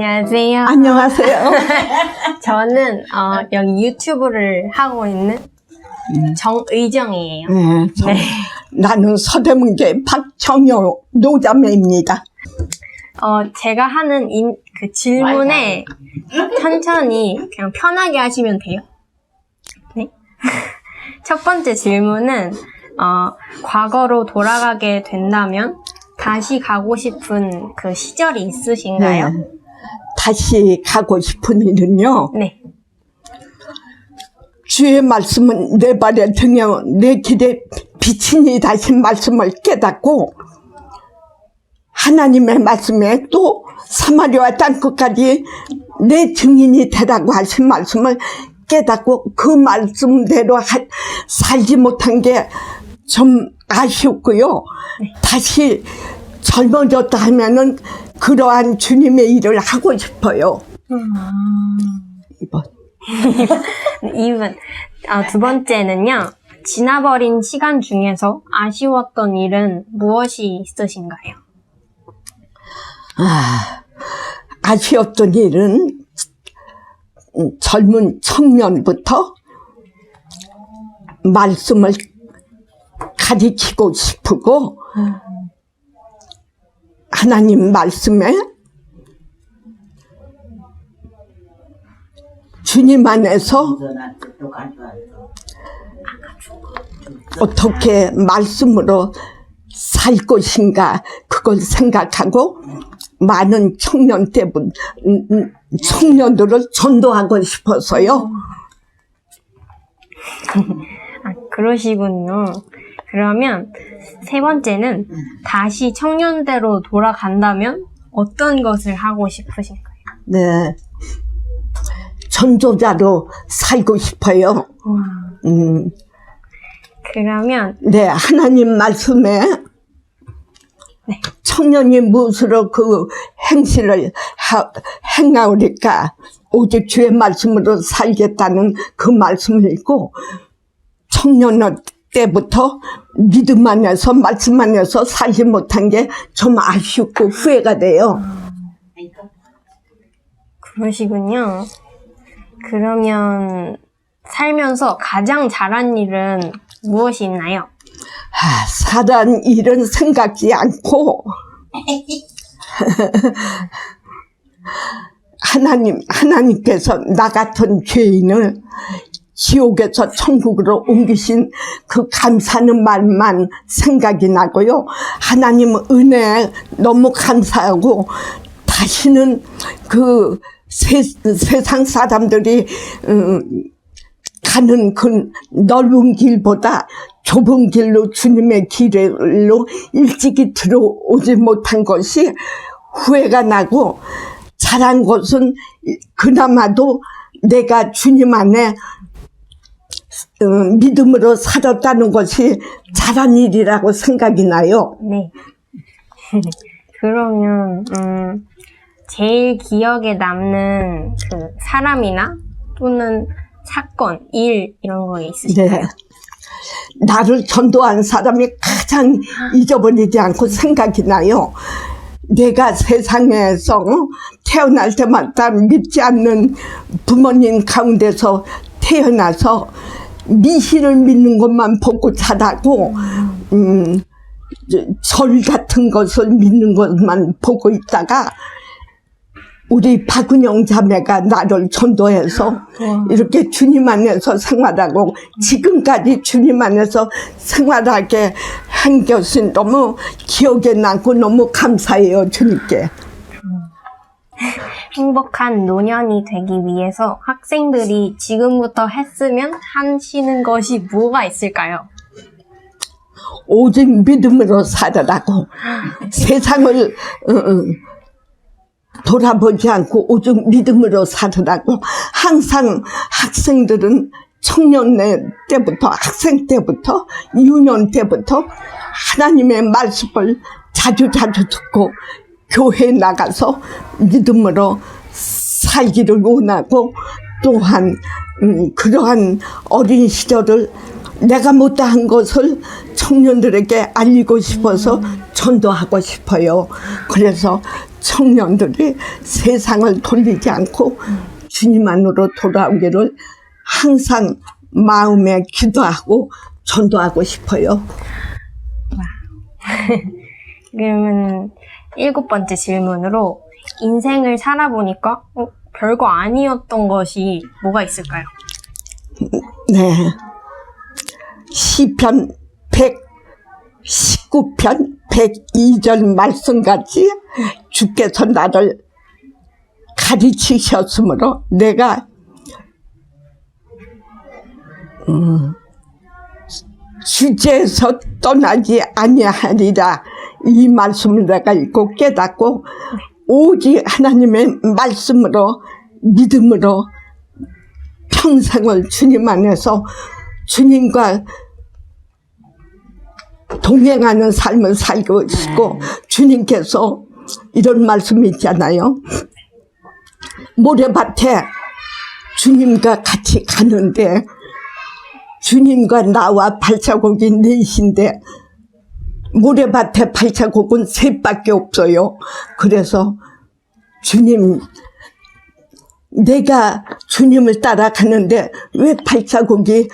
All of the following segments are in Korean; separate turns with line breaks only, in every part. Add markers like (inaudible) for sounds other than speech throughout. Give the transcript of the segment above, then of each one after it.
안녕하세요.
안녕하세요. (laughs)
저는 어, 여기 유튜브를 하고 있는 정의정이에요.
네, 저-
네.
나는 서대문계 박정효 노자매입니다.
어, 제가 하는 인, 그 질문에 천천히 그냥 편하게 하시면 돼요. 네. (laughs) 첫 번째 질문은 어, 과거로 돌아가게 된다면 다시 가고 싶은 그 시절이 있으신가요?
네. 다시 가고 싶은 일은요.
네.
주의 말씀은 내 발에 등여 내 길에 비치니 다시 말씀을 깨닫고 하나님의 말씀에 또 사마리아 땅 끝까지 내 증인이 되라고 하신 말씀을 깨닫고 그 말씀대로 하- 살지 못한 게 좀 아쉬웠고요. 다시 젊어졌다 하면은 그러한 주님의 일을 하고 싶어요. 이번. (laughs)
2분. 어, 두 번째는요. 지나버린 시간 중에서 아쉬웠던 일은 무엇이 있으신가요?
아, 아쉬웠던 일은 음, 젊은 청년부터 말씀을 가르치고 싶고 하나님 말씀에 주님 안에서 어떻게 말씀으로 살 것인가 그걸 생각하고 많은 청년 때분 음, 음, 청년들을 전도하고 싶어서요.
아, 그러시군요. 그러면 세 번째는 다시 청년대로 돌아간다면 어떤 것을 하고 싶으신가요?
네, 전도자로 살고 싶어요. 음,
그러면
네, 하나님 말씀에
네.
청년이 무엇으로 그 행실을 하, 행하오리까 오직 주의 말씀으로 살겠다는 그 말씀을 읽고 청년 때부터 믿음 안에서 말씀 안에서 살지 못한 게 좀 아쉽고 후회가 돼요.
그러시군요. 그러면 살면서 가장 잘한 일은 무엇이 있나요?
아, 사람 일은 생각지 않고 (laughs) 하나님 하나님께서 나 같은 죄인을 지옥에서 천국으로 옮기신 그 감사하는 말만 생각이 나고요. 하나님 은혜 너무 감사하고 다시는 그 세, 세상 사람들이 음, 가는 그 넓은 길보다 좁은 길로 주님의 길로 일찍이 들어오지 못한 것이 후회가 나고 잘한 것은 그나마도 내가 주님 안에 어, 믿음으로 살았다는 것이 잘한 일이라고 생각이 나요.
네. (laughs) 그러면 음, 제일 기억에 남는 그 사람이나 또는 사건, 일 이런 거 있으실까요?
네. 나를 전도한 사람이 가장 잊어버리지 않고 생각이 나요. 내가 세상에서 어, 태어날 때마다 믿지 않는 부모님 가운데서 태어나서 미신을 믿는 것만 보고 자라고 음, 저- 절 같은 것을 믿는 것만 보고 있다가 우리 박은영 자매가 나를 전도해서 이렇게 주님 안에서 생활하고 지금까지 주님 안에서 생활하게 한 것이 너무 기억에 남고 너무 감사해요 주님께.
행복한 노년이 되기 위해서 학생들이 지금부터 했으면 하시는 것이 뭐가 있을까요?
오직 믿음으로 살아라고 세상을 어, 어, 돌아보지 않고 오직 믿음으로 살아라고 항상 학생들은 청년 때부터 학생 때부터 유년 때부터 하나님의 말씀을 자주 자주 듣고 교회에 나가서 믿음으로 살기를 원하고 또한 음, 그러한 어린 시절을 내가 못한 것을 청년들에게 알리고 싶어서 전도하고 싶어요. 그래서 청년들이 세상을 돌리지 않고 주님 안으로 돌아오기를 항상 마음에 기도하고 전도하고 싶어요. (laughs)
그러면 일곱 번째 질문으로 인생을 살아보니까 어, 별거 아니었던 것이 뭐가 있을까요?
네. 시편 119편 102절 말씀같이 주께서 나를 가르치셨으므로 내가 음, 주제에서 떠나지 아니하리라 이 말씀을 내가 읽고 깨닫고 오직 하나님의 말씀으로 믿음으로 평생을 주님 안에서 주님과 동행하는 삶을 살고 있고 주님께서 이런 말씀이 있잖아요. 모래밭에 주님과 같이 가는데 주님과 나와 발자국이 넷인데 모래밭에 발자국은 셋밖에 없어요. 그래서 주님 내가 주님을 따라가는데 왜 발자국이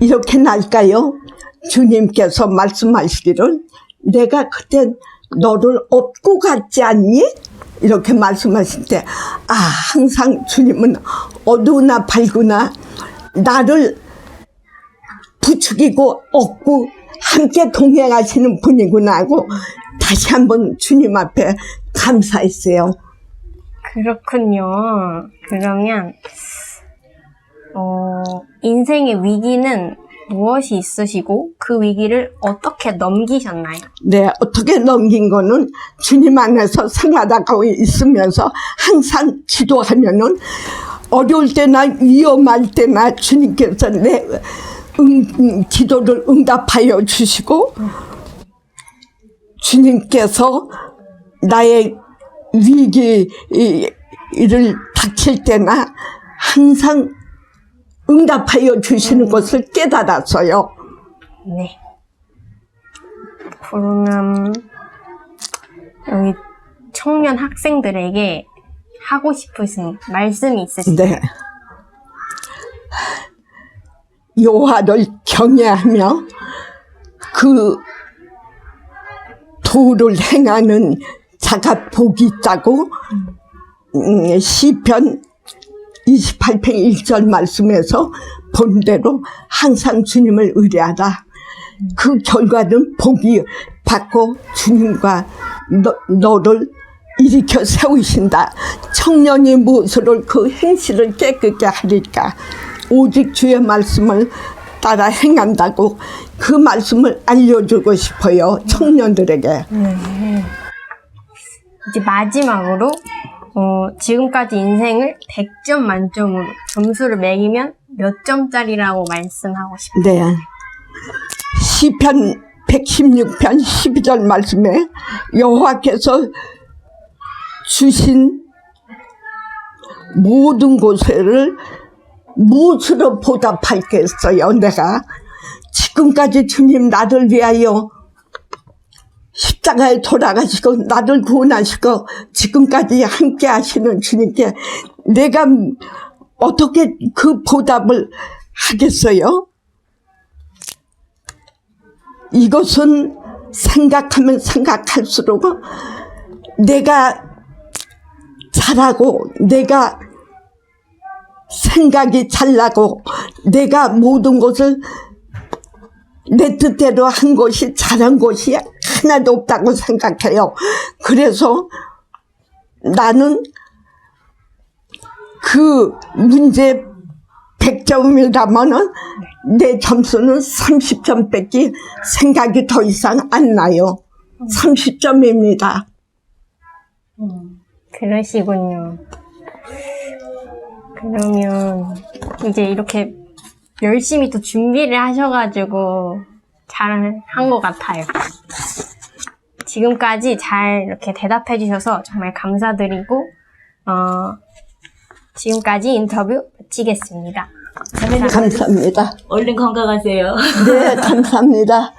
이렇게 날까요? 주님께서 말씀하시기를 내가 그때 너를 업고 갔지 않니? 이렇게 말씀하실 때, 아, 항상 주님은 어두우나 밝으나 나를 부추기고 업고 함께 동행하시는 분이구나 하고 다시 한번 주님 앞에 감사했어요.
그렇군요. 그러면 어, 인생의 위기는 무엇이 있으시고 그 위기를 어떻게 넘기셨나요?
네, 어떻게 넘긴 거는 주님 안에서 생활하고 있으면서 항상 기도하면은 어려울 때나 위험할 때나 주님께서 내 응, 응, 기도를 응답하여 주시고 주님께서 나의 위기를 닥칠 때나 항상 응답하여 주시는 것을 깨달았어요.
네. 그러면 여기 청년 학생들에게 하고 싶으신 말씀이 있으신가요?
네. 여호와를 경외하며 그 도를 행하는 자가 복이 있다고 음, 시편 28편 1절 말씀에서 본대로 항상 주님을 의뢰하라. 그 결과는 복이 받고 주님과 너, 너를 일으켜 세우신다. 청년이 무엇으로 그 행실을 깨끗게 하리까. 오직 주의 말씀을 따라 행한다고 그 말씀을 알려주고 싶어요. 청년들에게.
이제 마지막으로 어, 지금까지 인생을 100점 만점으로 점수를 매기면 몇 점짜리라고 말씀하고 싶어요.
네. 시편 116편 12절 말씀에 여호와께서 주신 모든 곳을 무엇으로 보답할겠어요, 내가. 지금까지 주님 나를 위하여 십자가에 돌아가시고 나를 구원하시고 지금까지 함께 하시는 주님께 내가 어떻게 그 보답을 하겠어요? 이것은 생각하면 생각할수록 내가 잘하고 내가 생각이 잘나고 내가 모든 것을 내 뜻대로 한 것이 잘한 것이 하나도 없다고 생각해요. 그래서 나는 그 문제 100점이라면은 내 점수는 30점 뺏기 생각이 더 이상 안 나요. 30점입니다.
그러시군요. 그러면 이제 이렇게 열심히 또 준비를 하셔가지고 잘 한 것 같아요. 지금까지 잘 이렇게 대답해 주셔서 정말 감사드리고, 어, 지금까지 인터뷰 마치겠습니다.
감사합니다.
얼른 건강하세요.
네, 감사합니다.